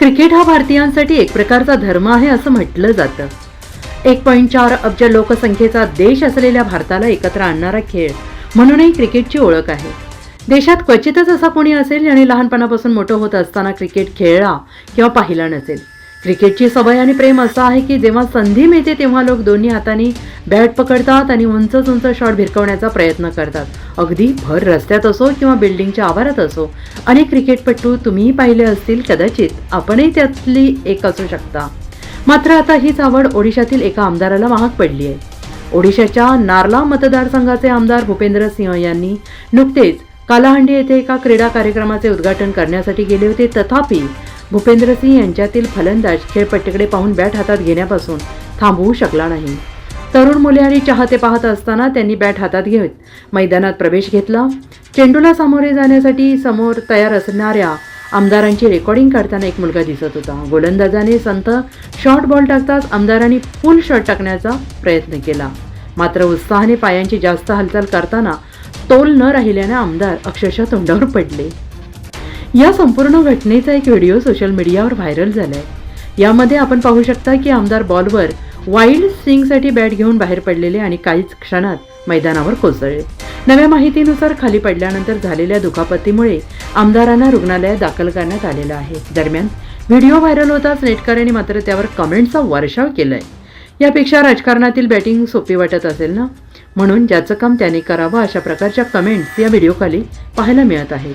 Cricket हा भारतीयांसाठी एक प्रकारचा धर्म आहे असं म्हटलं जातं. एक पॉईंट चार अब्ज लोकसंख्येचा देश असलेल्या भारताला एकत्र आणणारा खेळ म्हणूनही क्रिकेटची ओळख आहे. देशात क्वचितच असा कोणी असेल ज्याने लहानपणापासून मोठं होत असताना क्रिकेट खेळला किंवा पाहिला नसेल. क्रिकेटची सवय आणि प्रेम असं आहे की जेव्हा संधी मिळते तेव्हा लोक दोन्ही हाताने बॅट पकडतात आणि उंच उंच शॉट भिरकवण्याचा प्रयत्न करतात. अगदी भर रस्त्यात असो किंवा बिल्डिंगच्या आवारात असो अनेक क्रिकेटपटू तुम्हीही पाहिले असतील कदाचित आपणही त्यातली एक असू शकता. मात्र आता हीच आवड ओडिशातील एका आमदाराला महाग पडली आहे. ओडिशाच्या नारला मतदारसंघाचे आमदार भूपेंद्र सिंह यांनी नुकतेच कालाहंडी येथे एका क्रीडा कार्यक्रमाचे उद्घाटन करण्यासाठी गेले होते. तथापि भूपेंद्र सिंह यांच्यातील फलंदाज खेळपट्टीकडे पाहून बॅट हातात घेण्यापासून थांबवू शकला नाही. तरुण मुले आणि चाहते पाहत असताना त्यांनी बॅट हातात घेत मैदानात प्रवेश घेतला. चेंडूला सामोरे जाण्यासाठी समोर तयार असणाऱ्या आमदारांची रेकॉर्डिंग करताना एक मुलगा दिसत होता. गोलंदाजाने संत शॉर्ट बॉल टाकताच आमदारांनी फुल शॉट टाकण्याचा प्रयत्न केला. मात्र उत्साहाने पायांची जास्त हालचाल करताना तोल न राहिल्याने आमदार अक्षरशः तोंडावर पडले. या संपूर्ण घटनेचा एक व्हिडिओ सोशल मीडियावर व्हायरल झालाय. यामध्ये आपण पाहू शकता की आमदार बॉलवर वाईल्ड स्विंगसाठी बॅट घेऊन बाहेर पडलेले आणि काहीच क्षणात मैदानावर कोसळले. नव्या माहितीनुसार खाली पडल्यानंतर झालेल्या दुखापतीमुळे आमदारांना रुग्णालयात दाखल करण्यात आलेलं आहे. दरम्यान व्हिडिओ व्हायरल होताच नेटकऱ्यांनी मात्र त्यावर कमेंटचा वर्षाव केलाय. यापेक्षा राजकारणातील बॅटिंग सोपी वाटत असेल ना? म्हणून ज्याचं काम त्याने करावं अशा प्रकारच्या कमेंट्स या व्हिडिओखाली पाहायला मिळत आहेत.